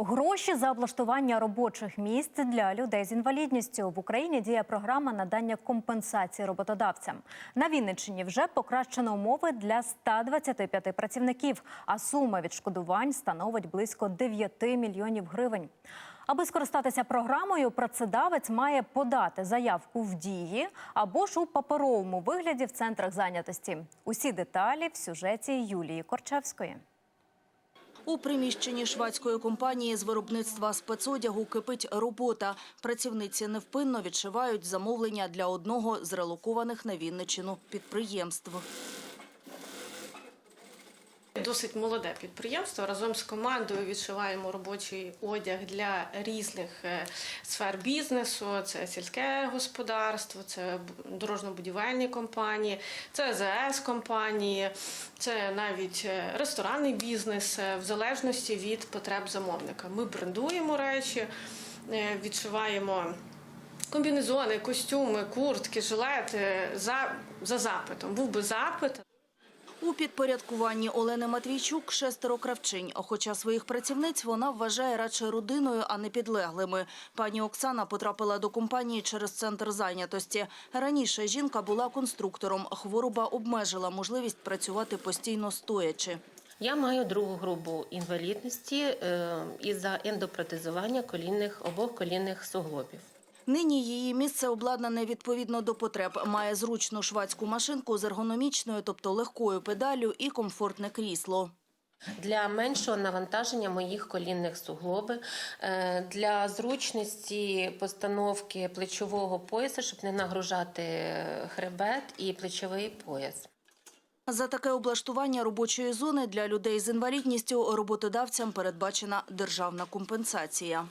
Гроші за облаштування робочих місць для людей з інвалідністю в Україні діє програма надання компенсації роботодавцям. На Вінниччині вже покращено умови для 125 працівників, а сума відшкодувань становить близько 9 мільйонів гривень. Аби скористатися програмою, працедавець має подати заявку в дії або ж у паперовому вигляді в центрах зайнятості. Усі деталі в сюжеті Юлії Корчевської. У приміщенні швадської компанії з виробництва спецодягу кипить робота. Працівниці невпинно відшивають замовлення для одного з релокованих на Вінничину підприємств. Досить молоде підприємство. Разом з командою відшиваємо робочий одяг для різних е, сфер бізнесу. Це сільське господарство, це дорожньо-будівельні компанії, це ЗС компанії, це навіть е, ресторанний бізнес, е, в залежності від потреб замовника. Ми брендуємо речі, відшиваємо. Комбінезони, костюми, куртки, жилети за, за запитом. Був би запит, У підпорядкуванні Олени Матвійчук шестеро кравчинь. Хоча своїх працівниць вона вважає радше родиною, а не підлеглими. Пані Оксана потрапила до компанії через центр зайнятості. Раніше жінка була конструктором. Хвороба обмежила можливість працювати постійно стоячи. Я маю другу групу інвалідності е, із-за ендопротезування колінних обох колінних суглобів. Нині її місце обладнане відповідно до потреб. Має зручну швадську машинку з ергономічною, тобто легкою педаллю і комфортне крісло. Для меншого навантаження моїх колінних суглоби, е, для зручності постановки плечового пояса, щоб не нагружати хребет і плечовий пояс. За таке облаштування робочої зони для людей з інвалідністю роботодавцям передбачена державна компенсація.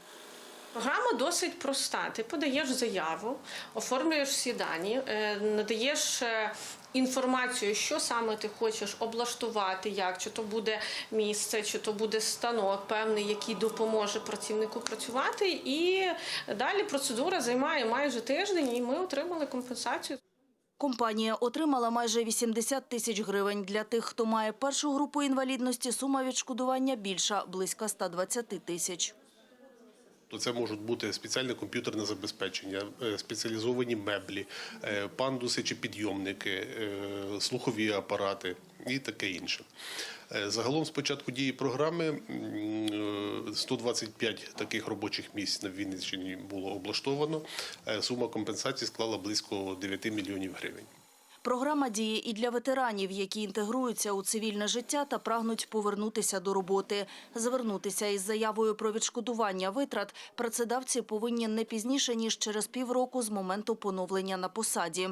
Програма досить проста. Ти подаєш заяву, оформлюєш всі дані, е, надаєш е, інформацію, що саме ти хочеш облаштувати, як чи то буде місце, чи то буде станок певний, який допоможе працівнику працювати. І далі процедура займає майже тиждень, і ми отримали компенсацію. Компанія отримала майже 80 тисяч гривень. Для тих, хто має першу групу інвалідності, сума відшкодування більша – близько 120 тисяч. То це можуть бути спеціальне комп'ютерне забезпечення, е, спеціалізовані меблі, е, пандуси чи підйомники, е, слухові апарати і таке інше. Загалом з початку дії програми м, е, 125 таких робочих місць на Вінниччині було облаштовано. Сума компенсації склала близько 9 мільйонів гривень. Програма діє і для ветеранів, які інтегруються у цивільне життя та прагнуть повернутися до роботи. Звернутися із заявою про відшкодування витрат працедавці повинні не пізніше, ніж через півроку з моменту поновлення на посаді.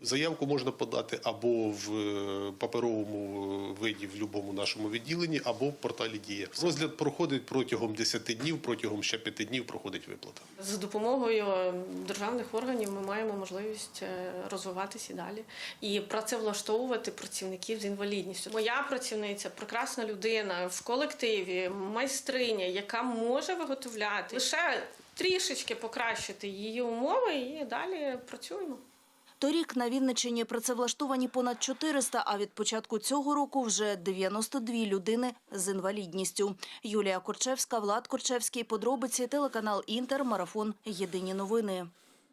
Заявку можна подати або в е, паперовому е, виді в будь-якому нашому відділенні, або в порталі Дія. Розгляд проходить протягом 10 днів, протягом ще 5 днів проходить виплата. За допомогою державних органів ми маємо можливість е, розвиватися далі і працевлаштовувати працівників з інвалідністю. Моя працівниця прекрасна людина в колективі, майстриня, яка може виготовляти лише трішечки покращити її умови, і далі працюємо. Торік на Вінниччині працевлаштовані понад 400, а від початку цього року вже 92 людини з інвалідністю. Юлія Корчевська, Влад Корчевський, подробиці, телеканал Інтер, марафон. Єдині новини.